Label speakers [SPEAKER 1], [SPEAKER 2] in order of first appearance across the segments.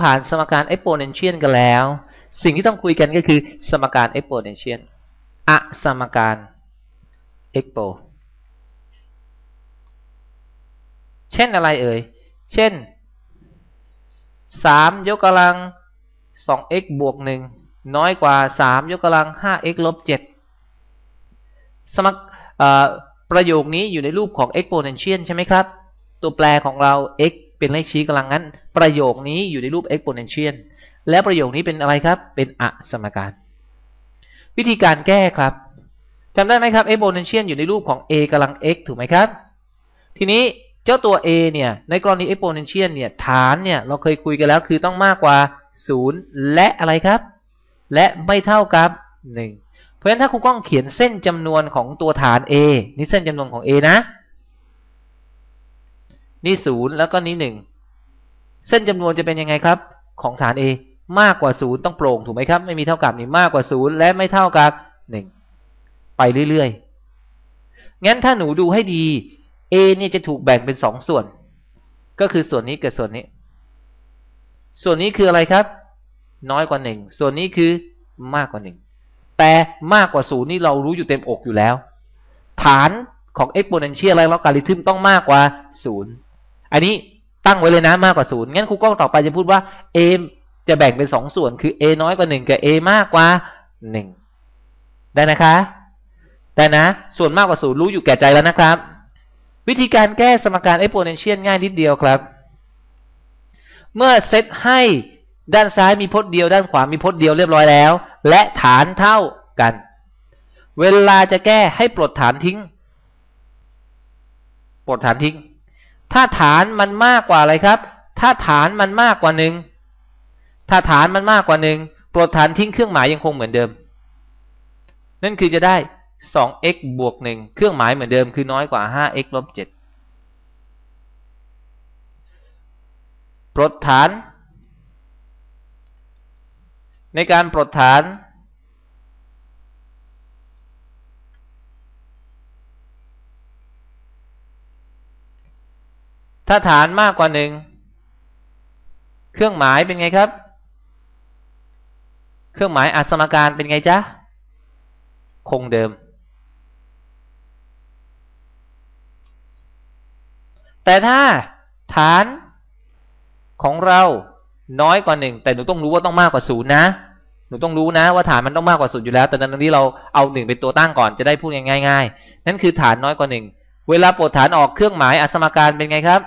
[SPEAKER 1] ผ่านสมการ exponential กันแล้ว สิ่งที่ต้องคุยกันก็คือสมการ exponential อะสมการ expo เช่นอะไรเอ่ย เช่น 3 ยกกำลัง 2x บวก 1 น้อยกว่า 3 ยกกำลัง 5x ลบ 7 สมประโยคนี้อยู่ในรูปของ exponential ใช่ไหมครับ ตัวแปรของเรา x เป็นเลขชี้กำลังงั้น ประโยคนี้อยู่ในรูป exponential และประโยคนี้เป็นอะไรครับ เป็นอสมการ วิธีการแก้ครับจำได้ไหมครับ exponential อยู่ในรูปของ a กำลัง x ถูกไหมครับ ทีนี้เจ้าตัว a เนี่ย ในกรณี exponential เนี่ย ฐานเนี่ย เราเคยคุยกันแล้วคือต้องมากกว่า 0 และอะไรครับ และไม่เท่ากับ 1 เพราะฉะนั้นถ้าครูก้องเขียนเส้นจำนวนของตัวฐาน a นี่เส้นจำนวนของ a นะ นี่0แล้วก็นี่1เส้นจำนวนจะเป็นยังไงครับ ของฐาน a มากกว่า0ต้องโปร่งถูกไหมครับ ไม่มีเท่ากับนี่มากกว่า0และไม่เท่ากับ1ไปเรื่อยๆงั้นถ้าหนูดูให้ดี a เนี่ยจะถูกแบ่งเป็นสองส่วน ก็คือส่วนนี้กับส่วนนี้ ส่วนนี้คืออะไรครับ น้อยกว่าหนึ่งส่วนนี้คือมากกว่าหนึ่งแต่มากกว่าศูนย์นี่เรารู้อยู่เต็มอกอยู่แล้ว ฐานของ exponential อะไรลอกาลิทึมต้องมากกว่าศูนย์ อันนี้ตั้งไว้เลยนะมากกว่าศูนย์งั้นครูก้องต่อไปจะพูดว่า a จะแบ่งเป็นสองส่วนคือ a น้อยกว่าหนึ่งกับ a มากกว่าหนึ่งได้นะคะ ได้นะ ส่วนมากกว่าศูนย์รู้อยู่แก่ใจแล้วนะครับ วิธีการแก้สมการ exponential ง่ายนิดเดียวครับ เมื่อเซตให้ด้านซ้ายมีพจน์เดียว ด้านขวามีพจน์เดียวเรียบร้อยแล้ว และฐานเท่ากัน เวลาจะแก้ให้ปลดฐานทิ้ง ปลดฐานทิ้ง ถ้าฐานมันมากกว่าอะไรครับ ถ้าฐานมันมากกว่าหนึ่งถ้าฐานมันมากกว่าหนึ่งปลดฐานทิ้งเครื่องหมายยังคงเหมือนเดิม นั่นคือจะได้ 2x บวก1เครื่องหมายเหมือนเดิมคือน้อยกว่า 5x ลบ7ปลดฐาน ในการปลดฐาน ถ้าฐานมากกว่า1เครื่องหมายเป็นไงครับ เครื่องหมายอัสมการเป็นไงจ๊ะ คงเดิม แต่ถ้าฐานของเราน้อยกว่าหนึ่งแต่หนูต้องรู้ว่าต้องมากกว่าศูนย์นะหนูต้องรู้นะว่าฐานมันต้องมากกว่าศูนย์อยู่แล้ว แต่ตอนนี้เราเอาหนึ่งเป็นตัวตั้งก่อนจะได้พูดง่ายๆนั่นคือฐานน้อยกว่าหนึ่งเวลาปลดฐานออกเครื่องหมายอสมการเป็นไงครับ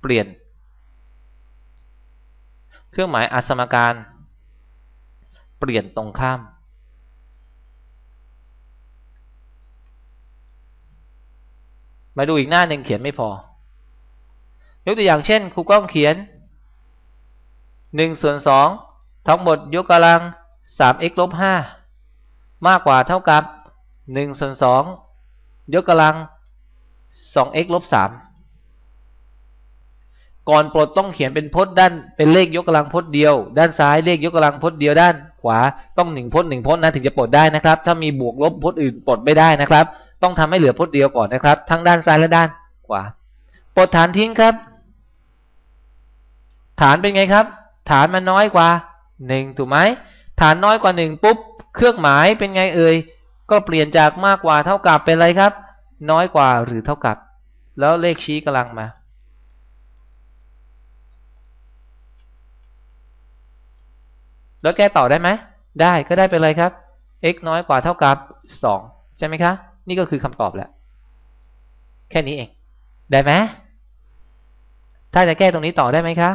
[SPEAKER 1] เปลี่ยน เครื่องหมายอสมการ เปลี่ยนตรงข้าม มาดูอีกหน้าหนึ่งเขียนไม่พอ ยกตัวอย่างเช่นครูก้องเขียน1ส่วน2ทั้งหมดยกกำลัง 3x ลบ5มากกว่าเท่ากับ1ส่วน2ยกกำลัง 2x ลบ3 ก่อนปลดต้องเขียนเป็นพจน์ด้านเป็นเลขยกกำลังพจน์เดียว ด้านซ้ายเลขยกกำลังพจน์เดียวด้าน ขวาต้องหนึ่งพจน์หนึ่งพจน์นะถึงจะปลดได้นะครับ ถ้ามีบวกลบพจน์อื่นปลดไม่ได้นะครับ ต้องทำให้เหลือพจน์เดียวก่อนนะครับ ทั้งด้านซ้ายและด้านขวาปลดฐานทิ้งครับ ฐานเป็นไงครับ ฐานมันน้อยกว่าหนึ่งถูกไหมฐานน้อยกว่าหนึ่งปุ๊บเครื่องหมายเป็นไงเอ่ยก็เปลี่ยนจากมากกว่าเท่ากับเป็นอะไรครับ น้อยกว่าหรือเท่ากับ แล้วเลขชี้กำลังมา แล้วแก้ต่อได้ไหมได้ก็ได้เป็นอะไรครับ x น้อยกว่าเท่ากับ 2 ใช่ไหมคะ นี่ก็คือคำตอบแล้ว แค่นี้เอง ได้ไหมถ้าจะแก้ตรงนี้ต่อได้ไหมคะ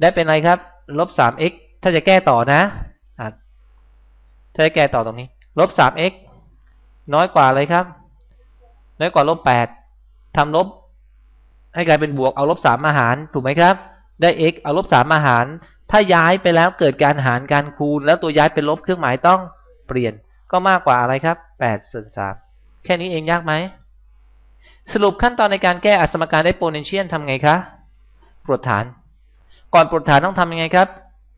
[SPEAKER 1] ได้เป็นอะไรครับลบสาม x ถ้าจะแก้ต่อนะถ้าจะแก้ต่อตรงนี้ลบสาม x น้อยกว่าอะไรครับ น้อยกว่าลบแปดทำลบ ให้กลายเป็นบวกเอาลบสามมาหาร ถูกไหมครับ ได้ x เอาลบสามมาหาร ถ้าย้ายไปแล้วเกิดการหารการคูณ แล้วตัวย้ายเป็นลบเครื่องหมายต้องเปลี่ยนก็มากกว่าอะไรครับแปดส่วนสามแค่นี้เองยากไหม สรุปขั้นตอนในการแก้อสมการได้โพเนนเชียนทำไงคะปรดฐาน ก่อนปลดฐานต้องทำยังไงครับ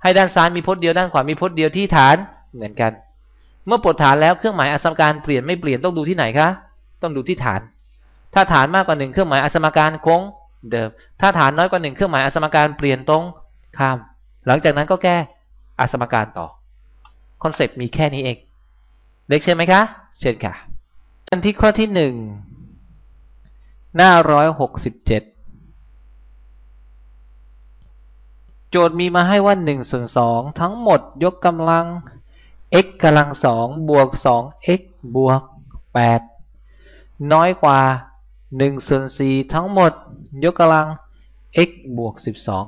[SPEAKER 1] ให้ด้านซ้ายมีพจน์เดียวด้านขวามีพจน์เดียวที่ฐานเหมือนกัน เมื่อปลดฐานแล้วเครื่องหมายอสมการเปลี่ยนไม่เปลี่ยนต้องดูที่ไหนคะต้องดูที่ฐาน ถ้าฐานมากกว่าหนึ่งเครื่องหมายอสมการคงเดิม ถ้าฐานน้อยกว่าหนึ่งเครื่องหมายอสมการเปลี่ยนตรงข้าม หลังจากนั้นก็แก้อสมการต่อ คอนเซปต์มีแค่นี้เองเล็กเช่ไหมคะ เช่นค่ะ อันที่ข้อที่หนึ่งหน้าร้อยหกสิบเจ็ดโจทย์มีมาให้ว่าหนึ่งส่วนสองทั้งหมดยกกำลัง x กำลังสองบวกสอง x บวกแปดน้อยกว่าหนึ่งส่วนสี่ทั้งหมด ยกกำลัง x บวกสิบสอง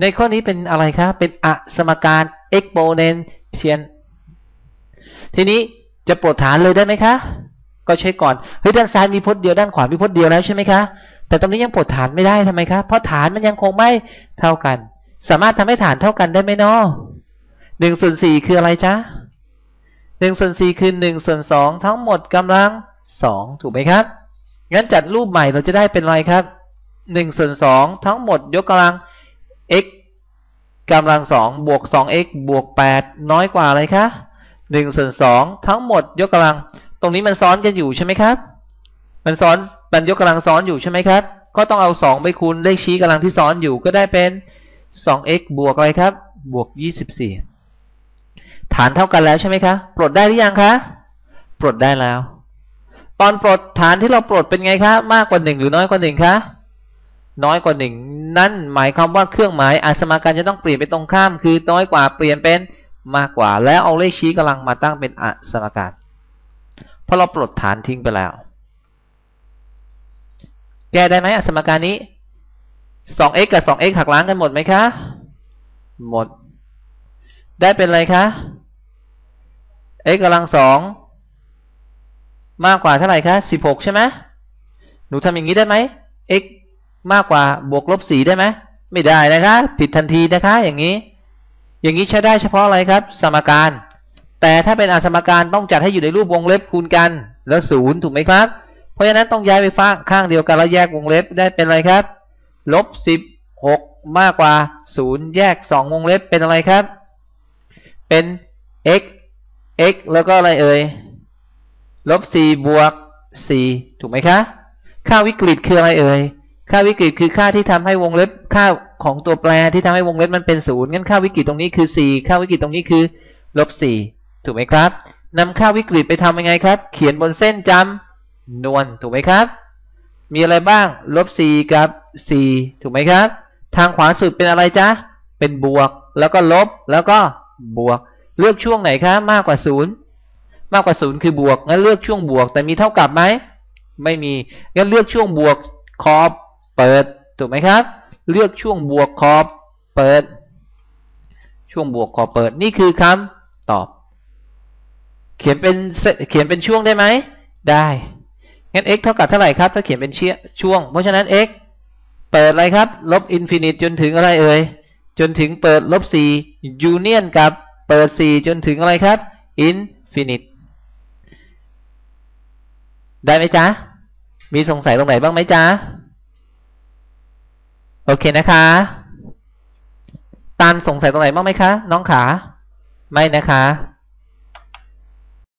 [SPEAKER 1] ในข้อนี้เป็นอะไรคะเป็นอสมการ exponential ทีนี้จะปลดฐานเลยได้ไหมคะ ก็ใช้ก่อน เฮ้ยด้านซ้ายมีพจน์เดียวด้านขวามีพจน์เดียวแล้วใช่ไหมคะ แต่ตรงนี้ยังปลดฐานไม่ได้ทำไมคะ เพราะฐานมันยังคงไม่เท่ากัน สามารถทำให้ฐานเท่ากันได้ไหมเนาะหนึ่งส่วนสี่คืออะไรจ๊ะหนึ่งส่วนสี่คือหนึ่งส่วนสองทั้งหมดกำลังสองถูกไหมครับ งั้นจัดรูปใหม่เราจะได้เป็นอะไรครับหนึ่งส่วนสองทั้งหมดยกกำลัง x กำลังสองบวกสอง x บวกแปดน้อยกว่าอะไรคะหนึ่งส่วนสองทั้งหมดยกกำลัง ตรงนี้มันซ้อนกันอยู่ใช่ไหมครับ มันซ้อนมันยกกำลังซ้อนอยู่ใช่ไหมครับ ก็ต้องเอาสองไปคูณเลขชี้กำลังที่ซ้อนอยู่ก็ได้เป็นสอง x บวกอะไรครับ บวกยี่สิบสี่ฐานเท่ากันแล้วใช่ไหมคะ ปลดได้หรือยังคะ ปลดได้แล้ว ตอนปลดฐานที่เราปลดเป็นไงคะ มากกว่าหนึ่งหรือน้อยกว่าหนึ่งคะ น้อยกว่าหนึ่งนั่นหมายความว่าเครื่องหมายอาสมการจะต้องเปลี่ยนไปตรงข้าม คือน้อยกว่าเปลี่ยนเป็นมากกว่า แล้วเอาเลขชี้กำลังมาตั้งเป็นอาสมการเพราะเราปลดฐานทิ้งไปแล้ว แก้ได้ไหมอาสมการนี้ 2x กับ 2x หักล้างกันหมดไหมคะ หมด ได้เป็นอะไรคะ x กำลังสองมากกว่าเท่าไหร่คะ 16 ใช่ไหมหนูทำอย่างนี้ได้ไหม x มากกว่าบวกลบ4ได้ไหมไม่ได้นะคะผิดทันทีนะคะ อย่างนี้ อย่างนี้ใช้ได้เฉพาะอะไรครับ สมการ แต่ถ้าเป็นอสมการต้องจัดให้อยู่ในรูปวงเล็บคูณกัน แล้วศูนย์ถูกไหมครับ เพราะฉะนั้นต้องย้ายไปฟ้าข้างเดียวกันแล้วแยกวงเล็บได้เป็นอะไรครับลบ16มากกว่า0แยก2วงเล็บเป็นอะไรครับ เป็น x x แล้วก็อะไรเอ่ยลบ4บวก4ถูกไหมคะค่าวิกฤตคืออะไรเอ่ย ค่าวิกฤตคือค่าที่ทำให้วงเล็บค่าของตัวแปรที่ทำให้วงเล็บมันเป็นศูนย์งั้นค่าวิกฤตตรงนี้คือ4ค่าวิกฤตตรงนี้คือลบ4ถูกไหมครับนำค่าวิกฤตไปทำยังไงครับ เขียนบนเส้นจำนวนถูกไหมครับ มีอะไรบ้างลบ4กับ4ถูกไหมครับ ทางขวาสุดเป็นอะไรจ๊ะเป็นบวก แล้วก็ลบแล้วก็บวก เลือกช่วงไหนคะมากกว่าศูนย์มากกว่าศูนย์คือบวกงั้นเลือกช่วงบวก แต่มีเท่ากับไหมไม่มีงั้นเลือกช่วงบวกขอบ เปิด ถูกไหมครับ เลือกช่วงบวกขอบเปิด ช่วงบวกขอบเปิด นี่คือคำตอบ เขียนเป็นเขียนเป็นช่วงได้ไหม ได้งั้น x เท่ากับเท่าไหร่ครับ ถ้าเขียนเป็นเชี่ยช่วง เพราะฉะนั้น x เปิดอะไรครับ ลบอินฟินิตจนถึงอะไรเอ่ย จนถึงเปิดลบสี่ยูเนียนกับเปิดสี่จนถึงอะไรครับอินฟินิตได้ไหมจ๊ะ มีสงสัยตรงไหนบ้างไหมจ๊ะ โอเคนะคะ ตานสงสัยตรงไหนบ้างไหมคะ น้องขา ไม่นะคะ